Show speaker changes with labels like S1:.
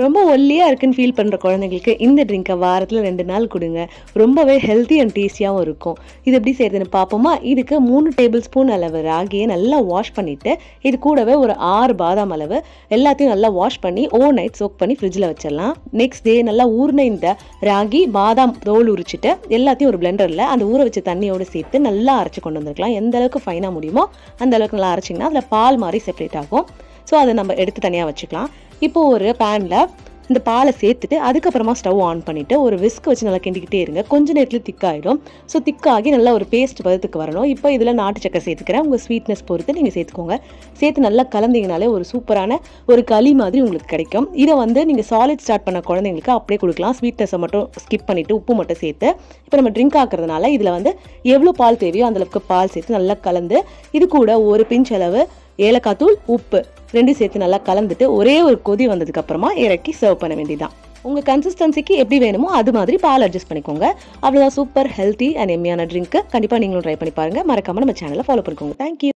S1: ரொம்ப ஒல்லியாக இருக்குன்னு ஃபீல் பண்ணுற குழந்தைங்களுக்கு இந்த ட்ரிங்கை வாரத்தில் ரெண்டு நாள் கொடுங்க. ரொம்பவே ஹெல்த்தி அண்ட் டேஸ்டியாகவும் இருக்கும். இது எப்படி செய்யறதுன்னு பார்ப்போமா இதுக்கு மூணு டேபிள் ஸ்பூன் அளவு ராகியை நல்லா வாஷ் பண்ணிவிட்டு இது கூடவே ஒரு ஆறு பாதாம் அளவு எல்லாத்தையும் நல்லா வாஷ் பண்ணி ஓவர் நைட் சோக் பண்ணி ஃப்ரிட்ஜில் வச்சிடலாம். நெக்ஸ்ட் டே நல்லா ஊறின இந்த ராகி பாதாம் தோல் உரிச்சிட்டு எல்லாத்தையும் ஒரு பிளெண்டரில் அந்த ஊற வச்ச தண்ணியோடு சேர்த்து நல்லா அரைச்சி கொண்டு வந்திருக்கலாம். எந்த அளவுக்கு ஃபைனாக முடியுமோ அந்த அளவுக்கு நல்லா அரைச்சிங்கன்னா அதில் பால் மாதிரி செப்பரேட் ஆகும். ஸோ அதை நம்ம எடுத்து தனியாக வச்சுக்கலாம். இப்போ ஒரு பேனில் இந்த பாலை சேர்த்துட்டு அதுக்கப்புறமா ஸ்டவ் ஆன் பண்ணிவிட்டு ஒரு விஸ்க் வச்சு நல்லா கிண்டிக்கிட்டே இருங்க. கொஞ்ச நேரத்தில் திக்காயிடும் ஸோ திக்காகி நல்லா ஒரு பேஸ்ட் பதத்துக்கு வரணும். இப்போ இதில் நாட்டு சக்கரை சேர்த்துக்கிறேன். உங்கள் ஸ்வீட்னஸ் பொறுத்து நீங்கள் சேர்த்துக்கோங்க. சேர்த்து நல்லா கலந்தீங்கனாலே ஒரு சூப்பரான ஒரு களி மாதிரி உங்களுக்கு கிடைக்கும். இதை வந்து நீங்கள் சாலிட் ஸ்டார்ட் பண்ண குழந்தைங்களுக்கு அப்படியே கொடுக்கலாம். ஸ்வீட்னஸை மட்டும் ஸ்கிப் பண்ணிவிட்டு உப்பு மட்டும் சேர்த்து. இப்போ நம்ம ட்ரிங்க் ஆக்குறதுனால இதில் வந்து எவ்வளோ பால் தேவையோ அந்த அளவுக்கு பால் சேர்த்து நல்லா கலந்து இது கூட ஒரு பிஞ்ச் அளவு ஏலக்காய் தூள் உப்பு ரெண்டும் சேர்த்து நல்லா கலந்துட்டு ஒரே ஒரு கொதி வந்ததுக்கு அப்புறமா இறக்கி சர்வ் பண்ண வேண்டியதான் உங்கள் கன்சிஸ்டன்சிக்கு எப்படி வேணுமோ அது மாதிரி பால் அட்ஜஸ்ட் பண்ணிக்கோங்க. அவ்வளோதான் சூப்பர் ஹெல்த்தி அண்ட் எம்மியான ட்ரிங்க்கு கண்டிப்பாக நீங்களும் ட்ரை பண்ணி பாருங்கள் மறக்காம நம்ம சேனலை ஃபாலோ பண்ணிக்கோங்க. தேங்க்யூ